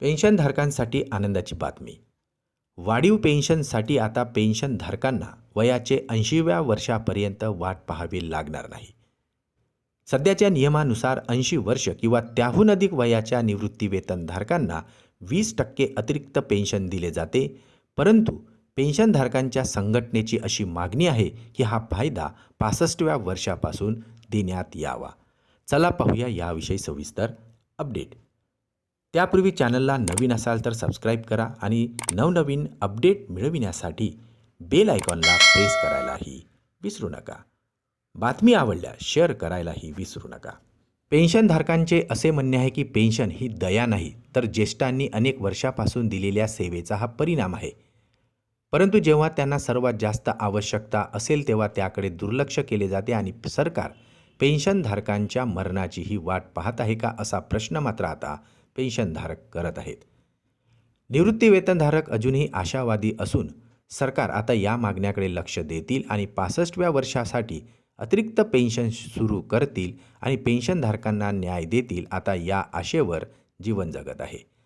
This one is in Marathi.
पेन्शनधारकांसाठी आनंदाची बातमी. वाढीव पेन्शनसाठी आता पेन्शनधारकांना वयाचे ऐंशीव्या वर्षापर्यंत वाट पाहावी लागणार नाही. सध्याच्या नियमानुसार ऐंशी वर्ष किंवा त्याहून अधिक वयाच्या निवृत्तीवेतनधारकांना वीस टक्के अतिरिक्त पेन्शन दिले जाते परंतु पेन्शनधारकांच्या संघटनेची अशी मागणी आहे की हा फायदा पासष्टव्या वर्षापासून देण्यात यावा. चला पाहूया याविषयी सविस्तर अपडेट. त्यापूर्वी चॅनलला नवीन असाल तर सबस्क्राईब करा आणि नवनवीन अपडेट मिळविण्यासाठी बेल आयकॉनला प्रेस करायलाही विसरू नका. बातमी आवडल्या शेअर करायलाही विसरू नका. पेन्शनधारकांचे असे म्हणणे आहे की पेन्शन ही दया नाही तर ज्येष्ठांनी अनेक वर्षापासून दिलेल्या सेवेचा हा परिणाम आहे. परंतु जेव्हा त्यांना सर्वात जास्त आवश्यकता असेल तेव्हा त्याकडे दुर्लक्ष केले जाते आणि सरकार पेन्शनधारकांच्या मरणाचीही वाट पाहत आहे का असा प्रश्न मात्र आता पेन्शनधारक करत आहेत. निवृत्तीवेतनधारक अजूनही आशावादी असून सरकार आता या मागण्याकडे लक्ष देतील आणि पासष्टव्या वर्षासाठी अतिरिक्त पेन्शन सुरू करतील आणि पेन्शनधारकांना न्याय देतील आता या आशेवर जीवन जगत आहे.